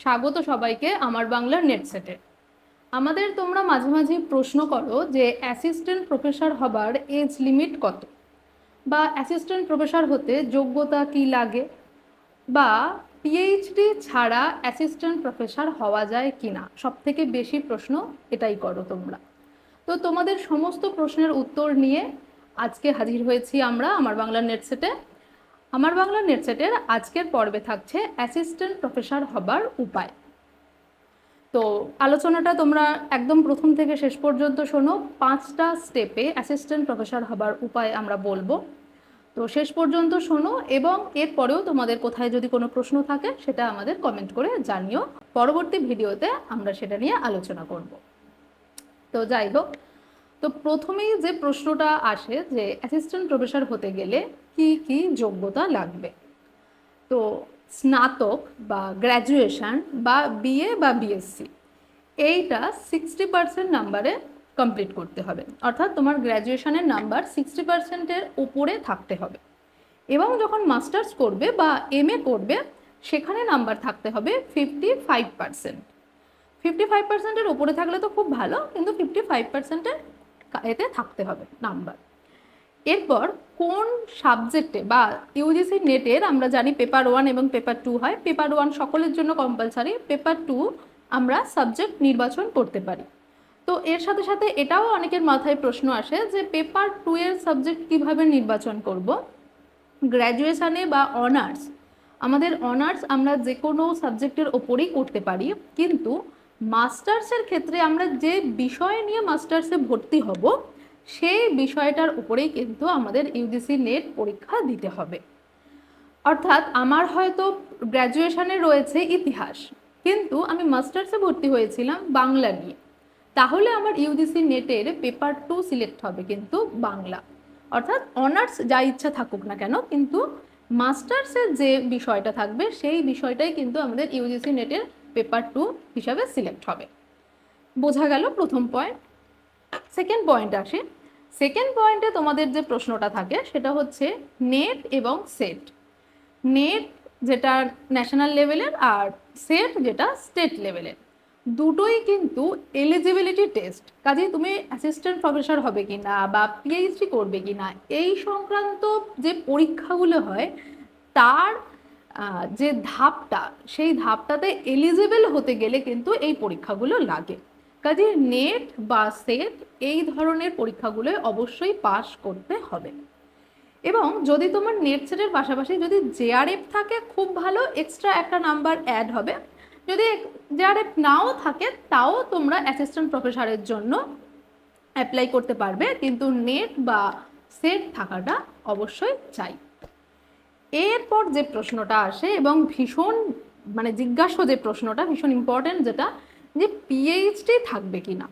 স্বাগত সবাইকে আমার বাংলার নেট সেটে আমাদের তোমরা মাঝে মাঝে প্রশ্ন করো যে অ্যাসিস্ট্যান্ট প্রফেসর হবার এজ লিমিট কত? বা অ্যাসিস্ট্যান্ট প্রফেসর হতে যোগ্যতা কি লাগে? বা পিএইচডি ছাড়া অ্যাসিস্ট্যান্ট প্রফেসর হওয়া যায় কি না সব থেকে বেশি প্রশ্ন এটাই করো তোমরা। তো তোমাদের সমস্ত প্রশ্নের উত্তর নিয়ে আজকে হাজির হয়েছি আমরা আমার বাংলা নেট সেটে আমার বাংলা নেটসেটের আজকের পর্বে থাকছে অ্যাসিস্ট্যান্ট প্রফেসর হবার উপায়। তো আলোচনাটা তোমরা একদম প্রথম থেকে শেষ পর্যন্ত শোনো। পাঁচটা স্টেপে অ্যাসিস্ট্যান্ট প্রফেসর হবার উপায় আমরা বলব। তো শেষ পর্যন্ত শোনো এবং এরপরেও তোমাদের কোথায় যদি কোনো প্রশ্ন থাকে সেটা আমাদের কমেন্ট করে জানিও। পরবর্তী ভিডিওতে আমরা সেটা নিয়ে আলোচনা করব। তো যাই হোক, তো প্রথমেই যে প্রশ্নটা আসে যে অ্যাসিস্ট্যান্ট প্রফেসর হতে গেলে কি কি যোগ্যতা লাগবে? তো স্নাতক বা গ্র্যাজুয়েশন বা বিএ বা বিএসসি এইটা সিক্সটি পার্সেন্ট নাম্বারে কমপ্লিট করতে হবে। অর্থাৎ তোমার গ্র্যাজুয়েশনের নাম্বার সিক্সটি পার্সেন্টের উপরে থাকতে হবে। এবং যখন মাস্টার্স করবে বা এম এ করবে, সেখানে নাম্বার থাকতে হবে fifty five percent fifty five পার্সেন্টের উপরে থাকলে তো খুব ভালো, কিন্তু ফিফটি ফাইভ পার্সেন্টের এতে থাকতে হবে নাম্বার এরপর কোন সাবজেক্টে বা ইউজিসি নেটের আমরা জানি পেপার ওয়ান এবং পেপার টু হয়। পেপার ওয়ান সকলের জন্য কম্পালসারি পেপার টু আমরা সাবজেক্ট নির্বাচন করতে পারি। তো এর সাথে সাথে এটাও অনেকের মাথায় প্রশ্ন আসে যে পেপার টু এর সাবজেক্ট কীভাবে নির্বাচন করব? গ্র্যাজুয়েশানে বা অনার্স আমাদের অনার্স আমরা যে কোনো সাবজেক্টের ওপরেই করতে পারি। কিন্তু মাস্টার্সের ক্ষেত্রে আমরা যে বিষয় নিয়ে মাস্টার্সে ভর্তি হব সেই বিষয়টার উপরেই কিন্তু আমাদের ইউজিসি নেট পরীক্ষা দিতে হবে। অর্থাৎ আমার হয়তো গ্র্যাজুয়েশনে রয়েছে ইতিহাস, কিন্তু আমি মাস্টার্সে ভর্তি হয়েছিলাম বাংলা নিয়ে। তাহলে আমার ইউজিসি নেটের পেপার টু সিলেক্ট হবে কিন্তু বাংলা। অর্থাৎ অনার্স যা ইচ্ছা থাকুক না কেন, কিন্তু মাস্টার্সের যে বিষয়টা থাকবে, সেই বিষয়টাই কিন্তু আমাদের ইউজিসি নেটের পেপার টু হিসাবে সিলেক্ট হবে। বোঝা গেল প্রথম পয়েন্ট সেকেন্ড পয়েন্ট আসে সেকেন্ড পয়েন্টে তোমাদের যে প্রশ্নটা থাকে, সেটা হচ্ছে নেট এবং সেট নেট যেটা ন্যাশনাল লেভেলের আর সেট যেটা স্টেট লেভেলের দুটোই কিন্তু এলিজিবিলিটি টেস্ট কাজেই তুমি অ্যাসিস্ট্যান্ট প্রফেসর হবে কি না বা পিএইচডি করবে কি না এই সংক্রান্ত যে পরীক্ষাগুলো হয়, তার যে ধাপটা, সেই ধাপটাতে এলিজিবল হতে গেলে কিন্তু এই পরীক্ষাগুলো লাগে। কাজে নেট বা সেট এই ধরনের পরীক্ষাগুলো অবশ্যই পাশ করতে হবে। এবং যদি তোমার নেট সেটের পাশাপাশি যদি জেআরএফ থাকে, খুব ভালো এক্সট্রা একটা নাম্বার অ্যাড হবে। যদি জেআরএফ নাও থাকে, তাও তোমরা অ্যাসিস্ট্যান্ট প্রফেসরের জন্য অ্যাপ্লাই করতে পারবে, কিন্তু নেট বা সেট থাকাটা অবশ্যই চাই। এরপর যে প্রশ্নটা আসে এবং ভীষণ মানে জিজ্ঞাস্য যে প্রশ্নটা, ভীষণ ইম্পর্টেন্ট যেটা যে পিএইচডি থাকবে কি না?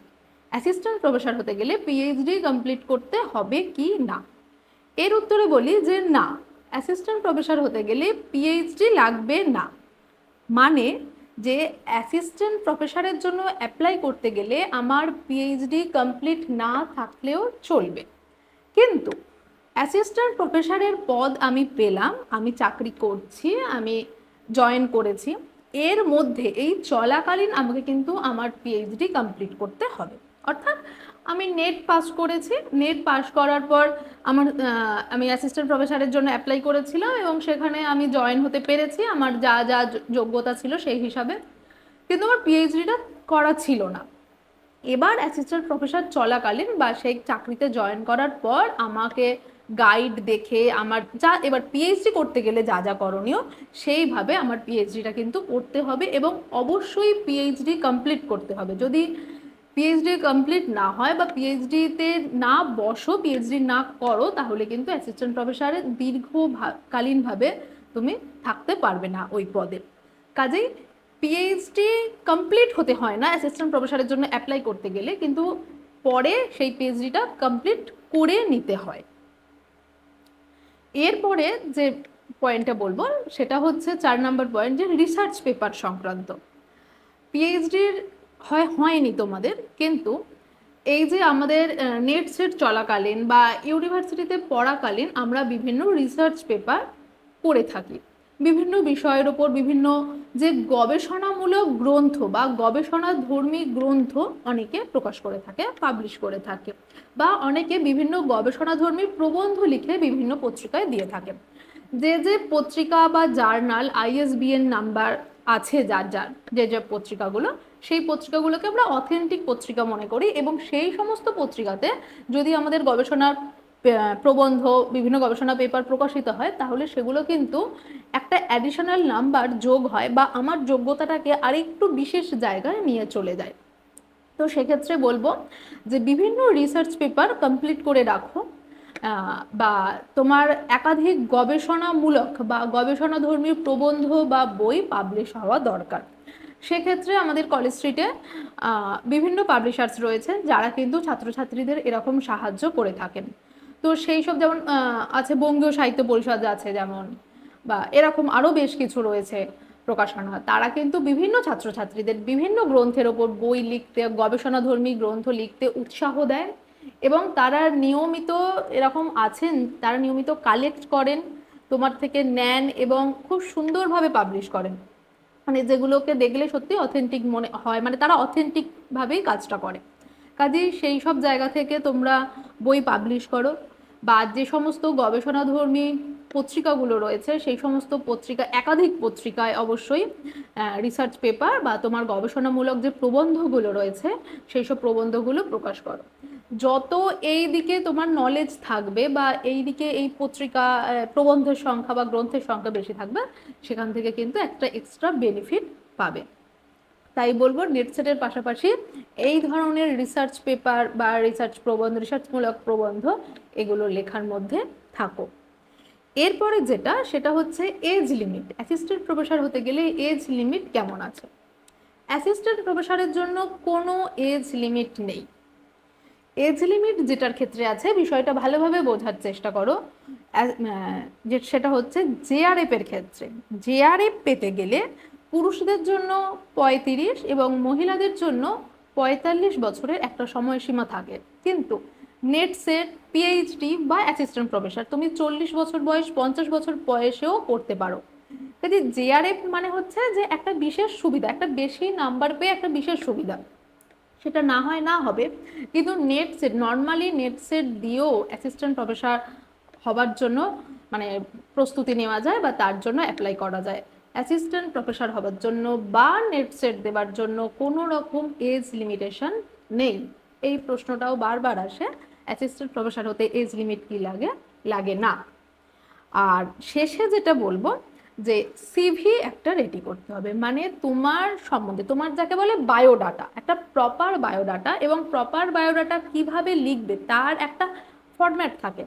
অ্যাসিস্ট্যান্ট প্রফেসর হতে গেলে পিএইচডি কমপ্লিট করতে হবে কি না? এর উত্তরে বলি যে না অ্যাসিস্ট্যান্ট প্রফেসর হতে গেলে পিএইচডি লাগবে না। মানে যে অ্যাসিস্ট্যান্ট প্রফেসরের জন্য অ্যাপ্লাই করতে গেলে আমার পিএইচডি কমপ্লিট না থাকলেও চলবে। কিন্তু অ্যাসিস্ট্যান্ট প্রফেসরের পদ আমি পেলাম, আমি চাকরি করছি, আমি জয়েন করেছি। এর মধ্যে এই চলাকালীন আমাকে কিন্তু আমার পিএইচডি কমপ্লিট করতে হবে। অর্থাৎ আমি নেট পাস করেছি। নেট পাস করার পর আমার আমি অ্যাসিস্ট্যান্ট প্রফেসরের জন্য অ্যাপ্লাই করেছিলাম এবং সেখানে আমি জয়েন হতে পেরেছি। আমার যা যা যোগ্যতা ছিল সেই হিসাবে। কিন্তু আমার পিএইচডিটা করা ছিল না। এবার অ্যাসিস্ট্যান্ট প্রফেসর চলাকালীন বা সেই চাকরিতে জয়েন করার পর আমাকে গাইড দেখে আমার যা, এবার পিএইচডি করতে গেলে যা যা করণীয়, সেইভাবে আমার পিএইচডিটা কিন্তু করতে হবে এবং অবশ্যই পিএইচডি কমপ্লিট করতে হবে। যদি পিএইচডি কমপ্লিট না হয় বা পিএইচডিতে না বসো পিএইচডি না করো, তাহলে কিন্তু অ্যাসিস্ট্যান্ট প্রফেসরে দীর্ঘকালীনভাবে তুমি থাকতে পারবে না ওই পদে। কাজেই পিএইচডি কমপ্লিট হতে হয় না অ্যাসিস্ট্যান্ট প্রফেসরের জন্য অ্যাপ্লাই করতে গেলে, কিন্তু পরে সেই পিএইচডিটা কমপ্লিট করে নিতে হয়। এরপরে যে পয়েন্টটা বলব, সেটা হচ্ছে চার নম্বর পয়েন্ট যে রিসার্চ পেপার সংক্রান্ত। পিএইচডির হয়, হয়নি তোমাদের, কিন্তু এই যে আমাদের নেট সেট চলাকালীন বা ইউনিভার্সিটিতে পড়াকালীন আমরা বিভিন্ন রিসার্চ পেপার পড়ে থাকি। বিভিন্ন বিষয়ের ওপর বিভিন্ন যে গবেষণামূলক গ্রন্থ বা গবেষণা ধর্মী গ্রন্থ অনেকে প্রকাশ করে থাকে পাবলিশ করে থাকে বা অনেকে বিভিন্ন গবেষণাধর্মী প্রবন্ধ লিখে বিভিন্ন পত্রিকায় দিয়ে থাকে। যে যে পত্রিকা বা জার্নাল আইএসবিএন নাম্বার আছে যার যার, যে যে পত্রিকাগুলো, সেই পত্রিকাগুলোকে আমরা অথেন্টিক পত্রিকা মনে করি এবং সেই সমস্ত পত্রিকাতে যদি আমাদের গবেষণার প্রবন্ধ, বিভিন্ন গবেষণা পেপার প্রকাশিত হয়, তাহলে সেগুলো কিন্তু একটা অ্যাডিশনাল নাম্বার যোগ হয় বা আমার যোগ্যতাটাকে আরেকটু বিশেষ জায়গায় নিয়ে চলে যায়। তো সেক্ষেত্রে বলব যে বিভিন্ন রিসার্চ পেপার কমপ্লিট করে রাখো বা তোমার একাধিক গবেষণামূলক বা গবেষণাধর্মী প্রবন্ধ বা বই পাবলিশ হওয়া দরকার। সেক্ষেত্রে আমাদের কলেজ স্ট্রিটে বিভিন্ন পাবলিশার্স রয়েছে যারা কিন্তু ছাত্রছাত্রীদের এরকম সাহায্য করে থাকেন। তো সেই সব যেমন আছে বঙ্গীয় সাহিত্য পরিষদ আছে যেমন, বা এরকম আরও বেশ কিছু রয়েছে প্রকাশনা তারা কিন্তু বিভিন্ন ছাত্রছাত্রীদের বিভিন্ন গ্রন্থের ওপর বই লিখতে, গবেষণাধর্মী গ্রন্থ লিখতে উৎসাহ দেয় এবং তারা নিয়মিত এরকম আছেন, তারা নিয়মিত কালেক্ট করেন, তোমার থেকে নেন এবং খুব সুন্দরভাবে পাবলিশ করেন। মানে যেগুলোকে দেখলে সত্যি অথেন্টিক মনে হয় মানে তারা অথেন্টিকভাবেই কাজটা করে। কাজেই সেই সব জায়গা থেকে তোমরা বই পাবলিশ করো বা যে সমস্ত গবেষণাধর্মী পত্রিকাগুলো রয়েছে, সেই সমস্ত পত্রিকা, একাধিক পত্রিকায় অবশ্যই রিসার্চ পেপার বা তোমার গবেষণামূলক যে প্রবন্ধগুলো রয়েছে, সেই সব প্রবন্ধগুলো প্রকাশ করো। যত এই দিকে তোমার নলেজ থাকবে বা এই দিকে এই পত্রিকা প্রবন্ধের সংখ্যা বা গ্রন্থের সংখ্যা বেশি থাকবে, সেখান থেকে কিন্তু একটা এক্সট্রা বেনিফিট পাবে। তাই বলব নেট সেটের পাশাপাশি এই ধরনের রিসার্চ পেপার বা রিসার্চ প্রবন্ধ রিসার্চমূলক প্রবন্ধ এগুলো লেখার মধ্যে থাকো। এরপরে যেটা, সেটা হচ্ছে এজ লিমিট অ্যাসিস্ট্যান্ট প্রফেসর হতে গেলে এজ লিমিট কেমন আছে? অ্যাসিস্ট্যান্ট প্রফেসরের জন্য কোনো এজ লিমিট নেই। এজ লিমিট যেটার ক্ষেত্রে আছে, বিষয়টা ভালোভাবে বোঝার চেষ্টা করো। যে, সেটা হচ্ছে জেআরএফ এর ক্ষেত্রে। জেআরএফ পেতে গেলে পুরুষদের জন্য পঁয়ত্রিশ এবং মহিলাদের জন্য পঁয়তাল্লিশ বছরের একটা সময়সীমা থাকে। কিন্তু নেট সেট পিএইচডি বা অ্যাসিস্ট্যান্ট প্রফেসর তুমি চল্লিশ বছর বয়স, পঞ্চাশ বছর বয়সেও করতে পারো। কাজে জেআরএফ মানে হচ্ছে যে একটা বিশেষ সুবিধা, একটা বেশি নাম্বার পেয়ে একটা বিশেষ সুবিধা। সেটা না হয় না হবে। কিন্তু NET SET normally NET SET দিয়েও অ্যাসিস্ট্যান্ট প্রফেসর হবার জন্য মানে প্রস্তুতি নেওয়া যায় বা তার জন্য অ্যাপ্লাই করা যায়। অ্যাসিস্ট্যান্ট প্রফেসর হবার জন্য বা নেট সেট দেওয়ার জন্য কোনো রকম এজ লিমিটেশন নেই। এই প্রশ্নটাও বারবার আসে অ্যাসিস্ট্যান্ট প্রফেসর হতে এজ লিমিট কি লাগে? লাগে না। আর শেষে যেটা বলব যে সিভি একটা রেডি করতে হবে মানে তোমার সম্বন্ধে, তোমার যাকে বলে বায়োডাটা একটা প্রপার বায়োডাটা এবং প্রপার বায়োডাটা কীভাবে লিখবে তার একটা ফরম্যাট থাকে।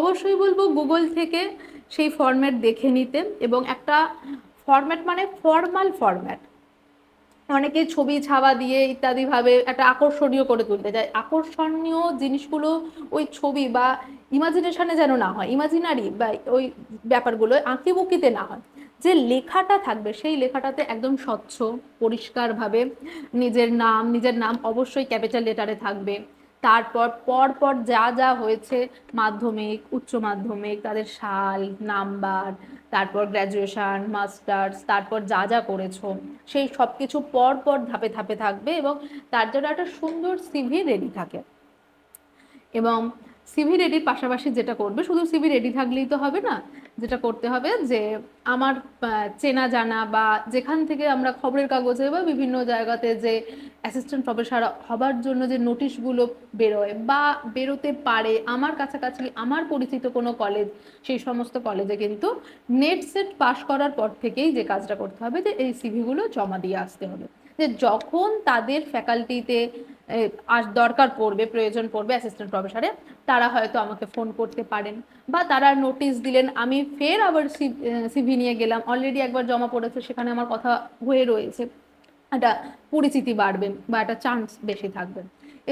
অবশ্যই বলব গুগল থেকে সেই ফরম্যাট দেখে নিতে এবং একটা ফরম্যাট মানে ফর্মাল ফরম্যাট অনেকে ছবি ছাবা দিয়ে ইত্যাদি ভাবে একটা আকর্ষণীয় করে তুলতে যায় আকর্ষণীয় জিনিসগুলো ওই ছবি বা ইমাজিনেশনে যেন না হয় ইমাজিনারি বা ওই ব্যাপারগুলো আঁকিবুকিতে না হয়। যে লেখাটা থাকবে সেই লেখাটাতে একদম স্বচ্ছ, পরিষ্কারভাবে নিজের নাম নিজের নাম অবশ্যই ক্যাপিটাল লেটারে থাকবে। তারপর পর পর যা যা হয়েছে, মাধ্যমিক, উচ্চ মাধ্যমিক, তাদের সাল, নাম্বার, তারপর গ্র্যাজুয়েশন মাস্টার্স তারপর যা যা করেছ, সেই সব কিছু পর পর ধাপে ধাপে থাকবে এবং তার জন্য একটা সুন্দর সিভি রেডি থাকে। এবং সিভি রেডির পাশাপাশি যেটা করবে, শুধু সিভি রেডি থাকলেই তো হবে না যেটা করতে হবে যে আমার চেনা জানা বা যেখান থেকে আমরা খবরের কাগজে বা বিভিন্ন জায়গাতে যে অ্যাসিস্ট্যান্ট প্রফেসর হবার জন্য যে নোটিশগুলো বেরোয় বা বেরোতে পারে, আমার কাছাকাছি আমার পরিচিত কোনো কলেজ সেই সমস্ত কলেজে কিন্তু নেট সেট পাশ করার পর থেকেই যে কাজটা করতে হবে যে এই সিভিগুলো জমা দিয়ে আসতে হবে। যে যখন তাদের ফ্যাকাল্টিতে আস, দরকার পড়বে, প্রয়োজন পড়বে অ্যাসিস্ট্যান্ট প্রফেসরে তারা হয়তো আমাকে ফোন করতে পারেন। বা তারা নোটিশ দিলেন, আমি ফের আবার সিভি নিয়ে গেলাম। অলরেডি একবার জমা পড়েছে, সেখানে আমার কথা হয়ে রয়েছে। একটা পরিচিতি বাড়বে বা একটা চান্স বেশি থাকবে।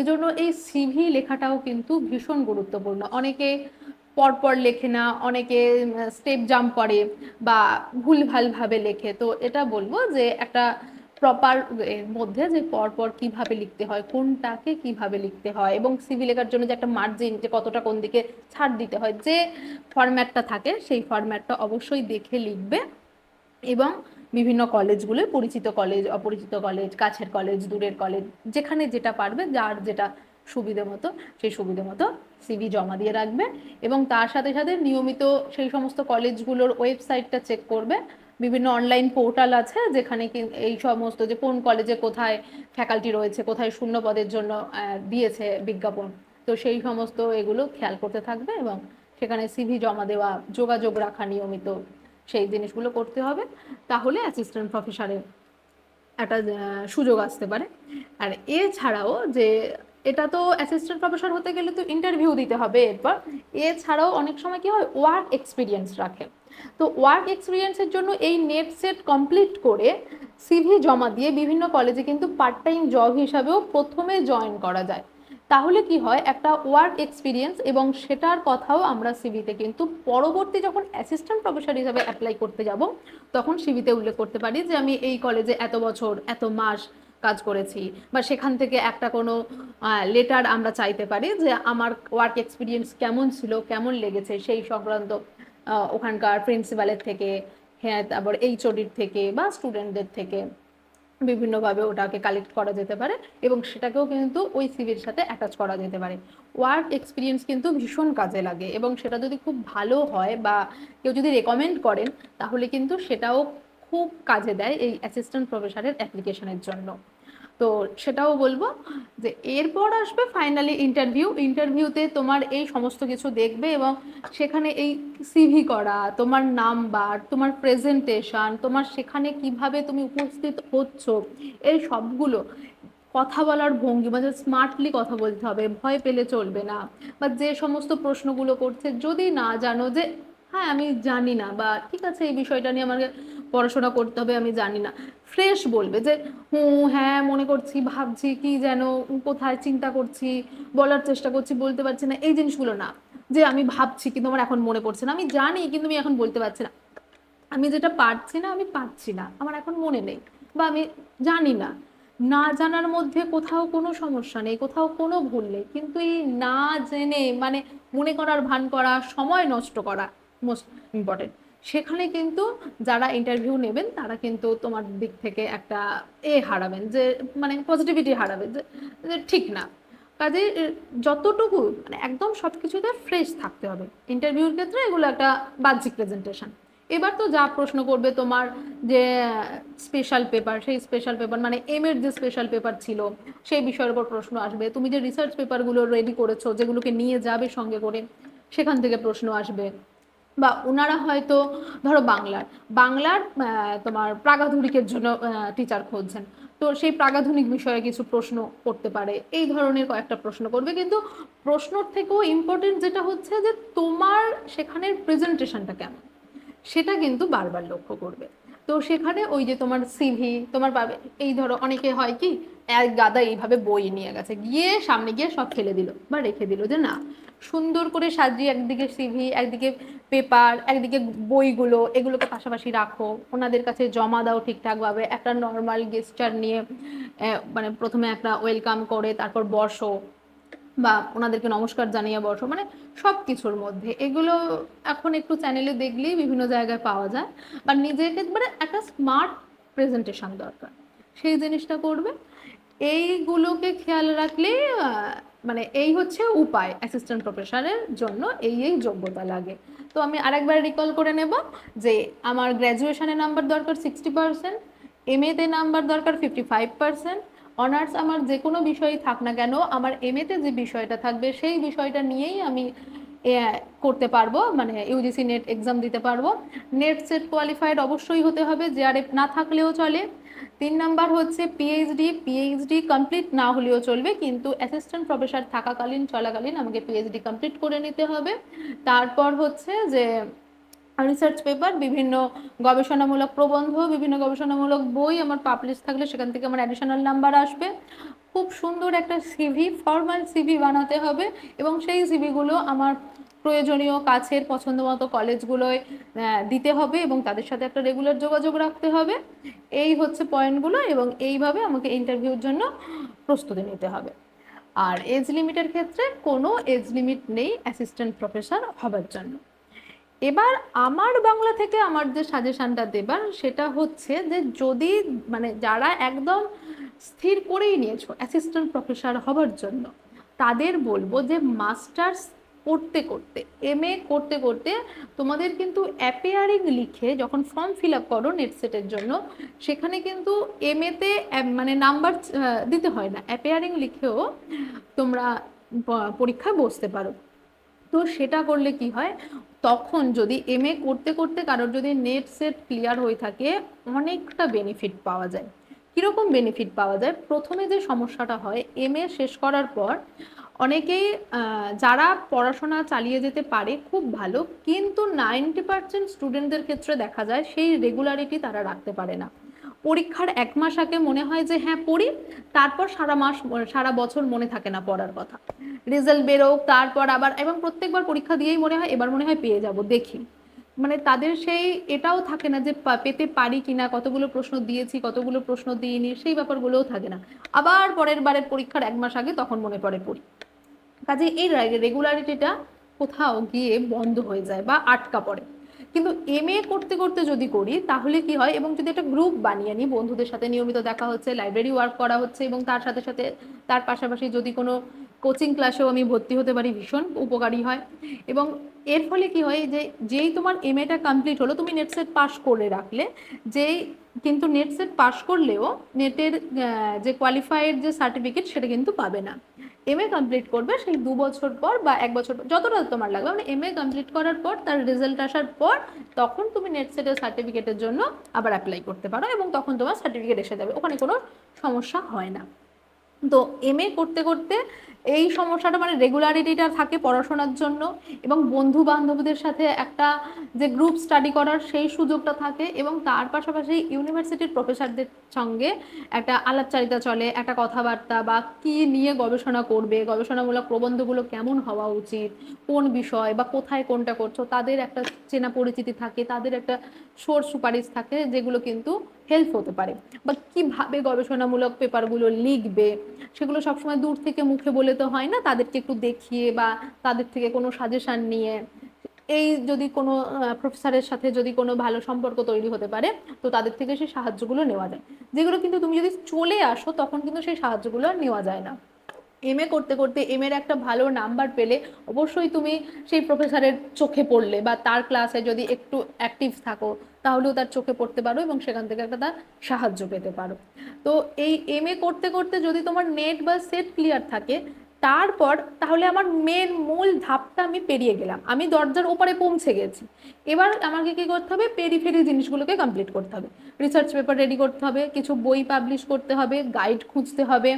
এজন্য এই সিভি লেখাটাও কিন্তু ভীষণ গুরুত্বপূর্ণ। অনেকে পরপর লেখে না, অনেকে স্টেপ জাম্প করে বা ভুলভালভাবে লেখে। তো এটা বলব যে একটা প্রপার এর মধ্যে যে পরপর কীভাবে লিখতে হয়, কোনটাকে কীভাবে লিখতে হয় এবং সিভি লেখার জন্য যে একটা মার্জিন যে কতটা কোন দিকে ছাড় দিতে হয়, যে ফরম্যাটটা থাকে সেই ফরম্যাটটা অবশ্যই দেখে লিখবে এবং বিভিন্ন কলেজগুলো পরিচিত কলেজ অপরিচিত কলেজ কাছের কলেজ দূরের কলেজ যেখানে যেটা পারবে, যার যেটা সুবিধে মতো, সেই সুবিধে মতো সিভি জমা দিয়ে রাখবে এবং তার সাথে সাথে নিয়মিত সেই সমস্ত কলেজগুলোর ওয়েবসাইটটা চেক করবে বিভিন্ন অনলাইন পোর্টাল আছে যেখানে এই সমস্ত যে কোন কলেজে কোথায় ফ্যাকাল্টি রয়েছে, কোথায় শূন্য পদের জন্য দিয়েছে বিজ্ঞাপন। তো সেই সমস্ত এগুলো খেয়াল করতে থাকবে এবং সেখানে সিভি জমা দেওয়া, যোগাযোগ রাখা নিয়মিত সেই জিনিসগুলো করতে হবে। তাহলে অ্যাসিস্ট্যান্ট প্রফেসরের একটা সুযোগ আসতে পারে। আর এছাড়াও যে এটা তো অ্যাসিস্ট্যান্ট প্রফেসর হতে গেলে তো ইন্টারভিউ দিতে হবে এরপর। এছাড়াও অনেক সময় কি হয় ওয়ার্ক এক্সপিরিয়েন্স রাখে। তো ওয়ার্ক এক্সপিরিয়েন্সের জন্য এই নেট সেট কমপ্লিট করে সিভি জমা দিয়ে বিভিন্ন কলেজে কিন্তু পার্ট টাইম জব হিসাবেও প্রথমে জয়েন করা যায়। তাহলে কি হয়, একটা ওয়ার্ক এক্সপিরিয়েন্স এবং সেটার কথাও আমরা সিভিতে কিন্তু পরবর্তী যখন অ্যাসিস্ট্যান্ট প্রফেসর হিসাবে অ্যাপ্লাই করতে যাব, তখন সিভিতে উল্লেখ করতে পারি যে আমি এই কলেজে এত বছর, এত মাস কাজ করেছি বা সেখান থেকে একটা কোনো লেটার আমরা চাইতে পারি যে আমার ওয়ার্ক এক্সপিরিয়েন্স কেমন ছিল, কেমন লেগেছে সেই সংক্রান্ত ওখানকার প্রিন্সিপালের থেকে হ্যাঁ তারপর এইচওডির থেকে বা স্টুডেন্টদের থেকে বিভিন্নভাবে ওটাকে কালেক্ট করা যেতে পারে এবং সেটাকেও কিন্তু ওই সিভির সাথে অ্যাটাচ করা যেতে পারে। ওয়ার্ক এক্সপিরিয়েন্স কিন্তু ভীষণ কাজে লাগে এবং সেটা যদি খুব ভালো হয় বা কেউ যদি রেকমেন্ড করেন, তাহলে কিন্তু সেটাও খুব কাজে দেয় এই অ্যাসিস্ট্যান্ট প্রফেসরের অ্যাপ্লিকেশনের জন্য। তো সেটাও বলব যে এরপর আসবে ফাইনালি ইন্টারভিউ ইন্টারভিউতে তোমার এই সমস্ত কিছু দেখবে এবং সেখানে এই সিভি করা, তোমার নাম্বার তোমার প্রেজেন্টেশন তোমার সেখানে কীভাবে তুমি উপস্থিত হচ্ছ, এই সবগুলো কথা বলার ভঙ্গি মানে স্মার্টলি কথা বলতে হবে, ভয় পেলে চলবে না। বা যে সমস্ত প্রশ্নগুলো করছে, যদি না জানো যে হ্যাঁ আমি জানি না বা ঠিক আছে, এই বিষয়টা নিয়ে আমাকে পড়াশোনা করতে হবে, আমি জানি না। ফ্রেশ বলবে যে হুম হ্যাঁ মনে করছি, ভাবছি কি যেন, কোথায় চিন্তা করছি, বলার চেষ্টা করছি, বলতে পারছি না। এই জিনিসগুলো না, যে আমি ভাবছি কিন্তু আমার এখন মনে পড়ছে না। আমি জানি কিন্তু আমি এখন বলতে পারছি না। আমি যেটা পারছি না, আমি পারছি না। আমার এখন মনে নেই বা আমি জানি না। না জানার মধ্যে কোথাও কোনো সমস্যা নেই, কোথাও কোনো ভুল নেই। কিন্তু এই না জেনে মানে মনে করার, ভান করা, সময় নষ্ট করা মোস্ট ইম্পর্টেন্ট সেখানে কিন্তু যারা ইন্টারভিউ নেবেন, তারা কিন্তু তোমার দিক থেকে একটা এ হারাবেন, যে মানে পজিটিভিটি হারাবেন, যে ঠিক না। কাজে যতটুকু মানে একদম সব কিছুতে ফ্রেশ থাকতে হবে। ইন্টারভিউর ক্ষেত্রে এগুলো একটা বাহ্যিক প্রেজেন্টেশন এবার তো যা প্রশ্ন করবে তোমার যে স্পেশাল পেপার সেই স্পেশাল পেপার মানে এম এর যে স্পেশাল পেপার ছিল, সেই বিষয়ের উপর প্রশ্ন আসবে। তুমি যে রিসার্চ পেপারগুলো রেডি করেছ, যেগুলোকে নিয়ে যাবে সঙ্গে করে, সেখান থেকে প্রশ্ন আসবে। বা ওনারা হয়তো, ধরো বাংলার বাংলার তোমার প্রাগাধুনিকের জন্য টিচার খুঁজছেন। তো সেই প্রাগাধুনিক বিষয়ে কিছু প্রশ্ন করতে পারে, এই ধরনের কয়েকটা প্রশ্ন করবে। কিন্তু প্রশ্নর থেকেও ইম্পর্টেন্ট যেটা হচ্ছে যে, তোমার সেখানের প্রেজেন্টেশনটা কেমন? সেটা কিন্তু বারবার লক্ষ্য করবে। তো সেখানে ওই যে তোমার সিভি তোমার পাবে এই ধরো অনেকে হয় কি, এক গাদা এইভাবে বই নিয়ে গেছে। গিয়ে সামনে গিয়ে সব ফেলে দিল বা রেখে দিল যে না সুন্দর করে সাজিয়ে একদিকে সিভি একদিকে পেপার একদিকে বইগুলো, এগুলোকে পাশাপাশি রাখো। ওনাদের কাছে জমা দাও ঠিকঠাকভাবে। একটা নর্মাল গেস্টার নিয়ে মানে প্রথমে একটা ওয়েলকাম করে, তারপর বসো। বা ওনাদেরকে নমস্কার জানিয়ে বসো। মানে সব কিছুর মধ্যে। এগুলো এখন একটু চ্যানেলে দেখলেই বিভিন্ন জায়গায় পাওয়া যায়। বা নিজেকে মানে একটা স্মার্ট প্রেজেন্টেশন দরকার। সেই জিনিসটা করবে। এইগুলোকে খেয়াল রাখলে মানে এই হচ্ছে উপায় অ্যাসিস্ট্যান্ট প্রফেসরের জন্য এই এই যোগ্যতা লাগে। তো আমি আরেকবার রিকল করে নেব যে আমার গ্র্যাজুয়েশানের নাম্বার দরকার সিক্সটি পারসেন্ট এম এতে নাম্বার দরকার ফিফটি ফাইভ পারসেন্ট অনার্স আমার যে কোনো বিষয়ই থাক না কেন, আমার এম এতে যে বিষয়টা থাকবে, সেই বিষয়টা নিয়েই আমি করতে পারব মানে ইউজিসি নেট এক্সাম দিতে পারব। নেট সেট কোয়ালিফাইড অবশ্যই হতে হবে জেআরএফ না থাকলেও চলে। তিন নাম্বার হচ্ছে পিএইচডি পিএইচডি কমপ্লিট না হলেও চলবে, কিন্তু অ্যাসিস্ট্যান্ট প্রফেসর থাকাকালীন, চলাকালীন আমাকে পিএইচডি কমপ্লিট করে নিতে হবে। তারপর হচ্ছে যে রিসার্চ পেপার বিভিন্ন গবেষণামূলক প্রবন্ধ, বিভিন্ন গবেষণামূলক বই আমার পাবলিশ থাকলে সেখান থেকে আমার অ্যাডিশনাল নাম্বার আসবে। খুব সুন্দর একটা সিভি ফর্মাল সিভি বানাতে হবে এবং সেই সিভিগুলো আমার প্রয়োজনীয় কাছের পছন্দ মতো কলেজগুলোয় দিতে হবে এবং তাদের সাথে একটা রেগুলার যোগাযোগ রাখতে হবে। এই হচ্ছে পয়েন্টগুলো এবং এইভাবে আমাকে ইন্টারভিউর জন্য প্রস্তুতি নিতে হবে। আর এজ লিমিটের ক্ষেত্রে কোনো এজ লিমিট নেই অ্যাসিস্ট্যান্ট প্রফেসর হবার জন্য। এবার আমার বাংলা থেকে আমার যে সাজেশনটা দেবার, সেটা হচ্ছে যে যদি মানে যারা একদম স্থির করেই নিয়েছো অ্যাসিস্ট্যান্ট প্রফেসর হবার জন্য, তাদের বলব যে মাস্টার্স করতে করতে এম করতে করতে তোমাদের কিন্তু অ্যাপেয়ারিং লিখে যখন ফর্ম ফিল আপ করো নেট সেটের জন্য, সেখানে কিন্তু এম এতে মানে নাম্বার দিতে হয় না। অ্যাপেয়ারিং লিখেও তোমরা পরীক্ষায় বসতে পারো। তো সেটা করলে কি হয়? তখন যদি এম এ করতে করতে কারোর যদি নেট সেট ক্লিয়ার হয়ে থাকে, অনেকটা বেনিফিট পাওয়া যায়। কীরকম বেনিফিট পাওয়া যায়? প্রথমে যে সমস্যাটা হয় এম এ শেষ করার পর অনেকেই যারা পড়াশোনা চালিয়ে যেতে পারে খুব ভালো, কিন্তু নাইনটি পার্সেন্ট স্টুডেন্টদের ক্ষেত্রে দেখা যায় সেই রেগুলারিটি তারা রাখতে পারে না। পরীক্ষার এক মাস আগে মনে হয় যে হ্যাঁ পড়ি। তারপর সারা মাস, সারা বছর মনে থাকে না পড়ার কথা। রেজাল্ট বেরোক, তারপর আবার, এবং প্রত্যেকবার পরীক্ষা দিয়েই মনে হয়, এবার মনে হয় পেয়ে যাব, দেখি। মানে তাদের সেই এটাও থাকে না যে পেতে পারি কিনা, কতগুলো প্রশ্ন দিয়েছি, কতগুলো প্রশ্ন দিইনি, সেই ব্যাপারগুলোও থাকে না। আবার পরের বারের পরীক্ষার এক মাস আগে তখন মনে পড়ে পড়ি। কাজে এই রেগুলারিটিটা কোথাও গিয়ে বন্ধ হয়ে যায় বা আটকা পড়ে। কিন্তু এম এ করতে করতে যদি করি, তাহলে কি হয়? এবং যদি একটা গ্রুপ বানিয়ে নিই, বন্ধুদের সাথে নিয়মিত দেখা হচ্ছে লাইব্রেরি ওয়ার্ক করা হচ্ছে, এবং তার সাথে সাথে তার পাশাপাশি যদি কোনো কোচিং ক্লাসেও আমি ভর্তি হতে পারি, ভীষণ উপকারী হয়। এবং এর ফলে কি হয় যে, যেই তোমার এম এটা কমপ্লিট হলো, তুমি নেট সেট পাস করে রাখলে, যেই কিন্তু নেট সেট পাস করলেও নেটের যে কোয়ালিফাইড যে সার্টিফিকেট সেটা কিন্তু পাবে না। এম এ কমপ্লিট করবে সেই দু বছর পর বা এক বছর পর, যতটা তোমার লাগবে। মানে এম এ কমপ্লিট করার পর, তার রেজাল্ট আসার পর, তখন তুমি নেট সেটের সার্টিফিকেটের জন্য আবার অ্যাপ্লাই করতে পারো এবং তখন তোমার সার্টিফিকেট এসে যাবে। ওখানে কোনো সমস্যা হয় না। তো এম এ করতে করতে এই সমস্যাটা মানে রেগুলারিটিটা থাকে পড়াশোনার জন্য এবং বন্ধু বান্ধবদের সাথে একটা যে গ্রুপ স্টাডি করার সেই সুযোগটা থাকে এবং তার পাশাপাশি ইউনিভার্সিটির প্রফেসরদের সঙ্গে একটা আলাপচারিতা চলে, একটা কথাবার্তা বা কি নিয়ে গবেষণা করবে, গবেষণামূলক প্রবন্ধগুলো কেমন হওয়া উচিত, কোন বিষয় বা কোথায় কোনটা করছ, তাদের একটা চেনা পরিচিতি থাকে, তাদের একটা সোর সুপারিশ থাকে যেগুলো কিন্তু হেল্প হতে পারে। বা কীভাবে গবেষণামূলক পেপারগুলো লিখবে, সেগুলো সবসময় দূর থেকে মুখে বলে তো হয় না, তাদেরকে একটু দেখিয়ে বা তাদের থেকে কোনো সাজেশন নিয়ে। এই যদি কোনো প্রফেসরের সাথে যদি কোনো ভালো সম্পর্ক তৈরি হতে পারে, তো তাদের থেকে সেই সাহায্যগুলো নেওয়া যায়। যেগুলো কিন্তু তুমি যদি চলে আসো, তখন কিন্তু সেই সাহায্যগুলো আর নেওয়া যায় না। এম এ করতে করতে এম এর একটা ভালো নাম্বার পেলে অবশ্যই তুমি সেই প্রফেসরের চোখে পড়লে বা তার ক্লাসে যদি একটু অ্যাক্টিভ থাকো, তাহলেও তার চোখে পড়তে পারো এবং সেখান থেকে একটা তার সাহায্য পেতে পারো। তো এই এম এ করতে করতে যদি তোমার নেট বা সেট ক্লিয়ার থাকে তারপর তাহলে আমার মেন মূল ধাপটা আমি পেরিয়ে গেলাম। আমি দরজার ওপারে পৌঁছে গেছি। এবার আমাকে কি করতে হবে? পেরি পেরিফেরি জিনিসগুলোকে কমপ্লিট করতে হবে। রিসার্চ পেপার রেডি করতে হবে, কিছু বই পাবলিশ করতে হবে গাইড খুঁজতে হবে।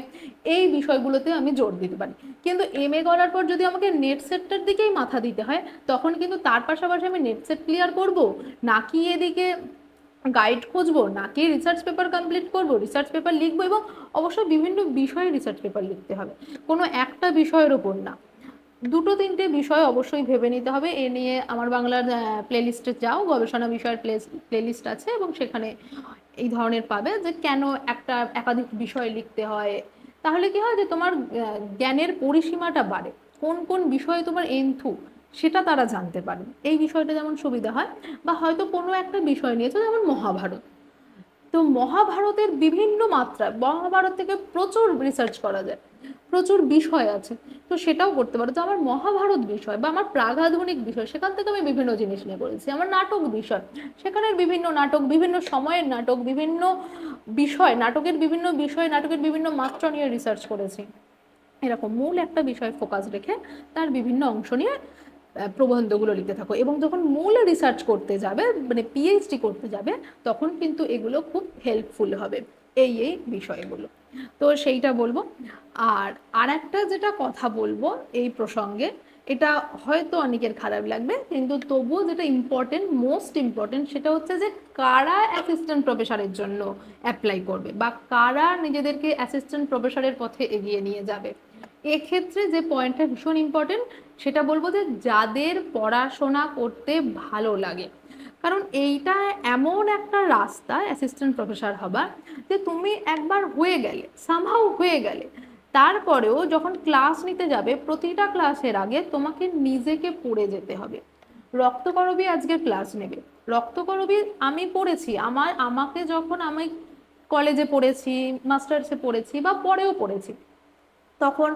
এই বিষয়গুলোতে আমি জোর দিতে পারি। কিন্তু এম এ করার পর যদি আমাকে নেট সেটটার দিকেই মাথা দিতে হয়, তখন কিন্তু তার পাশাপাশি আমি নেট সেট ক্লিয়ার করব? নাকি এদিকে গাইড খুঁজবো, নাকি রিসার্চ পেপার কমপ্লিট করব রিসার্চ পেপার লিখব এবং অবশ্যই বিভিন্ন বিষয়ে রিসার্চ পেপার লিখতে হবে। কোনো একটা বিষয়ের ওপর না। দুটো তিনটে বিষয় অবশ্যই ভেবে নিতে হবে। এ নিয়ে আমার বাংলার প্লেলিস্টে যাও, গবেষণা বিষয়ের প্লে প্লেলিস্ট আছে এবং সেখানে এই ধরনের পাবে যে কেন একটা একাধিক বিষয় লিখতে হয়। তাহলে কি হয় যে তোমার জ্ঞানের পরিসীমাটা বাড়ে। কোন কোন বিষয়ে তোমার এন্থু সেটা তারা জানতে পারে। এই বিষয়টা যেমন সুবিধা হয় বা হয়তো কোনো একটা বিষয় নিয়েছে যেমন মহাভারত। তো মহাভারতের বিভিন্ন মাত্রা, মহাভারত থেকে প্রচুর রিসার্চ করা যায়, প্রচুর বিষয় আছে। তো সেটাও করতে পারো। তো আমার মহাভারত বিষয় বা আমার প্রাগাধুনিক বিষয়, সেখান থেকে আমি বিভিন্ন জিনিস নিয়ে পড়েছি আমার নাটক বিষয়, সেখানের বিভিন্ন নাটক, বিভিন্ন সময়ের নাটক, বিভিন্ন বিষয়, নাটকের বিভিন্ন বিষয়, নাটকের বিভিন্ন মাত্রা নিয়ে রিসার্চ করেছি। এরকম মূল একটা বিষয় ফোকাস রেখে তার বিভিন্ন অংশ নিয়ে প্রবন্ধগুলো লিখতে থাকো। এবং যখন মূল রিসার্চ করতে যাবে মানে পিএইচডি করতে যাবে, তখন কিন্তু এগুলো খুব হেল্পফুল হবে। এই এই বিষয়গুলো। তো সেইটা বলব। আর আর একটা যেটা কথা বলব এই প্রসঙ্গে, এটা হয়তো অনেকের খারাপ লাগবে, কিন্তু তবুও যেটা ইম্পর্টেন্ট মোস্ট ইম্পর্টেন্ট সেটা হচ্ছে যে কারা অ্যাসিস্ট্যান্ট প্রফেসরের জন্য অ্যাপ্লাই করবে বা কারা নিজেদেরকে অ্যাসিস্ট্যান্ট প্রফেসরের পথে এগিয়ে নিয়ে যাবে। এক্ষেত্রে যে পয়েন্টটা ভীষণ ইম্পর্টেন্ট সেটা বলব যে যাদের পড়াশোনা করতে ভালো লাগে। কারণ এইটা এমন একটা রাস্তা অ্যাসিস্ট্যান্ট প্রফেসর হবার, যে তুমি একবার হয়ে গেলে সামহাও হয়ে গেলে, তারপরেও যখন ক্লাস নিতে যাবে, প্রতিটা ক্লাসের আগে তোমাকে নিজেকে পড়ে যেতে হবে। রক্তকরবী আজকে ক্লাস নেবে। রক্তকরবী আমি পড়েছি আমার আমাকে যখন আমি কলেজে পড়েছি মাস্টার্সে পড়েছি বা পরেও পড়েছি তখন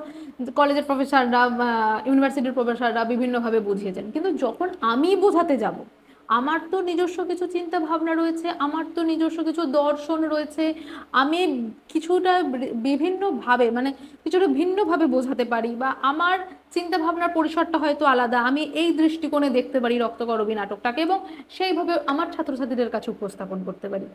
কলেজের প্রফেসররা ইউনিভার্সিটির প্রফেসররা বিভিন্নভাবে বুঝিয়েছেন। কিন্তু যখন আমি বোঝাতে যাব, আমার তো নিজস্ব কিছু চিন্তা ভাবনা রয়েছে, আমার তো নিজস্ব কিছু দর্শন রয়েছে, আমি কিছুটা বিভিন্নভাবে মানে কিছুটা ভিন্নভাবে বোঝাতে পারি বা আমার চিন্তা ভাবনার পরিসরটা হয়তো আলাদা। আমি এই দৃষ্টিকোণে দেখতে পারি রক্তকরবী নাটকটাকে এবং সেইভাবে আমার ছাত্রছাত্রীদের কাছে উপস্থাপন করতে পারি।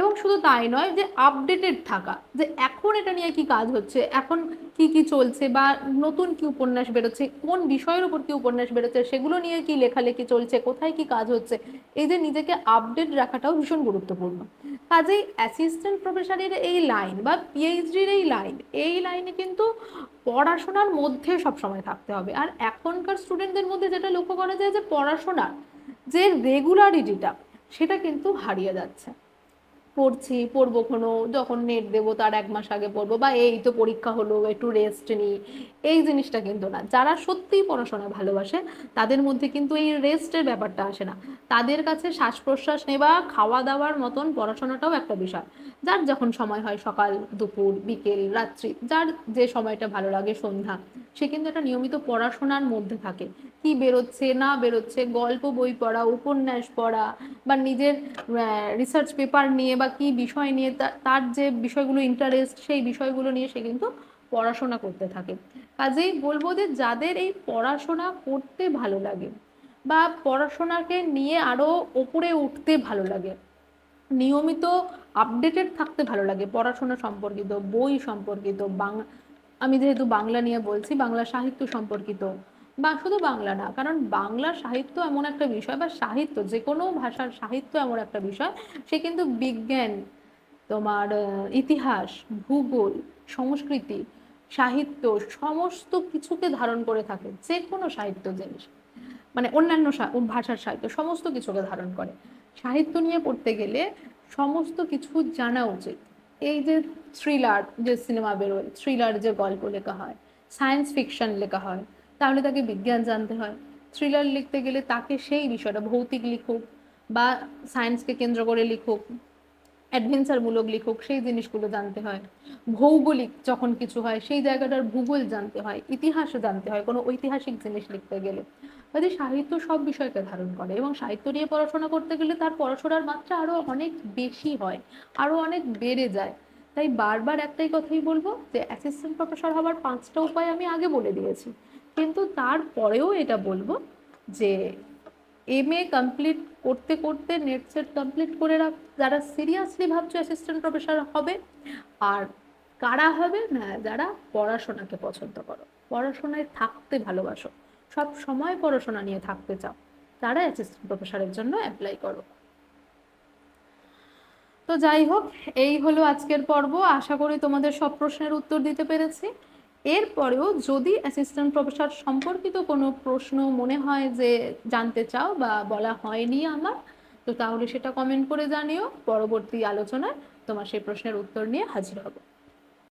এবং শুধু তাই নয় যে আপডেটেড থাকা, যে এখন এটা নিয়ে কি কাজ হচ্ছে, এখন কি কি চলছে বা নতুন কি উপন্যাস বেরোচ্ছে, কোন বিষয়ের উপর কি উপন্যাস বেরোচ্ছে, সেগুলো নিয়ে কি লেখালেখি চলছে, কোথায় কি কাজ হচ্ছে, এই যে নিজেকে আপডেট রাখাটাও ভীষণ গুরুত্বপূর্ণ। কাজেই অ্যাসিস্ট্যান্ট প্রফেসরের এই লাইন বা পিএইচডির এই লাইন এই লাইনে কিন্তু পড়াশোনার মধ্যে সবসময় থাকতে হবে। আর এখনকার স্টুডেন্টদের মধ্যে যেটা লক্ষ্য করা যায় যে পড়াশোনার যে রেগুলারিটিটা সেটা কিন্তু হারিয়ে যাচ্ছে। পড়ছি, পড়ব কোনো যখন নেট দেবো তার এক মাস আগে পড়ব, বা এই তো পরীক্ষা হলো, একটু রেস্ট নিই, এই জিনিসটা কিন্তু না। যারা সত্যিই পড়াশোনা ভালোবাসে, তাদের মধ্যে কিন্তু এই রেস্টের ব্যাপারটা আসে না। তাদের কাছে শ্বাস প্রশ্বাস নেওয়া খাওয়া দাওয়ার মতন পড়াশোনাটাও একটা বিষয়। যার যখন সময় হয় সকাল, দুপুর, বিকেল, রাত্রি, যার যে সময়টা ভালো লাগে সন্ধ্যা, সে কিন্তু একটা নিয়মিত পড়াশোনার মধ্যে থাকে। কি বেরোচ্ছে, না বেরোচ্ছে, গল্প বই পড়া, উপন্যাস পড়া, বা নিজের রিসার্চ পেপার নিয়ে বা কি বিষয় নিয়ে তার যে বিষয়গুলো ইন্টারেস্ট সেই বিষয়গুলো নিয়ে সে কিন্তু পড়াশোনা করতে থাকে। কাজেই বলব যে যাদের এই পড়াশোনা করতে ভালো লাগে বা পড়াশোনাকে নিয়ে আরও ওপরে উঠতে ভালো লাগে, নিয়মিত আপডেটেড থাকতে ভালো লাগে পড়াশোনা সম্পর্কিত, বই সম্পর্কিত বাংলা আমি যেহেতু বাংলা নিয়ে বলছি, বাংলা সাহিত্য সম্পর্কিত বা শুধু বাংলা না, কারণ বাংলা সাহিত্য এমন একটা বিষয় বা সাহিত্য, যে কোনো ভাষার সাহিত্য এমন একটা বিষয়, সে কিন্তু বিজ্ঞান, তোমার ইতিহাস, ভূগোল, সংস্কৃতি, সাহিত্য সমস্ত কিছুকে ধারণ করে থাকে, যে কোনো সাহিত্য জিনিস। মানে অন্যান্য ভাষার সাহিত্য সমস্ত কিছুকে ধারণ করে। সাহিত্য নিয়ে পড়তে গেলে সমস্ত কিছু জানা উচিত। এই যে থ্রিলার যে সিনেমা বেরোয় থ্রিলার যে গল্প লেখা হয় সায়েন্স ফিকশন লেখা হয় তাহলে তাকে বিজ্ঞান জানতে হয়। থ্রিলার লিখতে গেলে তাকে সেই বিষয়টা, ভৌতিক লিখুক বা সায়েন্সকে কেন্দ্র করে লিখুক অ্যাডভেঞ্চারমূলক লিখুক, সেই জিনিসগুলো জানতে হয়। ভৌগোলিক যখন কিছু হয়, সেই জায়গাটার ভূগোল জানতে হয় ইতিহাস জানতে হয়, কোনো ঐতিহাসিক জিনিস লিখতে গেলে। কাজে সাহিত্য সব বিষয়কে ধারণ করে এবং সাহিত্য নিয়ে পড়াশোনা করতে গেলে তার পড়াশোনার মাত্রা আরও অনেক বেশি হয়, আরও অনেক বেড়ে যায়। তাই বারবার একটাই কথাই বলব যে অ্যাসিস্ট্যান্ট প্রফেসর হওয়ার পাঁচটা উপায় আমি আগে বলে দিয়েছি। কিন্তু তারপরেও এটা বলব যে এম এ কমপ্লিট করতে করতে নেট সেট কমপ্লিট করে রাখ, যারা সিরিয়াসলি ভাবছ অ্যাসিস্ট্যান্ট প্রফেসর হবে আর কারা হবে না, যারা পড়াশোনাকে পছন্দ করো, পড়াশোনায় থাকতে ভালোবাসো, সব সময় পড়াশোনা নিয়ে থাকতে চাও, তারা অ্যাসিস্ট্যান্ট প্রফেসরের জন্য অ্যাপ্লাই করো। তো যাই হোক, এই হলো আজকের পর্ব, আশা করি তোমাদের সব প্রশ্নের উত্তর দিতে পেরেছি। এরপরেও যদি অ্যাসিস্ট্যান্ট প্রফেসর সম্পর্কিত কোনো প্রশ্ন মনে হয় যে জানতে চাও বা বলা হয়নি আমার, তো তাহলে সেটা কমেন্ট করে জানিও। পরবর্তী আলোচনায় তোমার সেই প্রশ্নের উত্তর নিয়ে হাজির হব।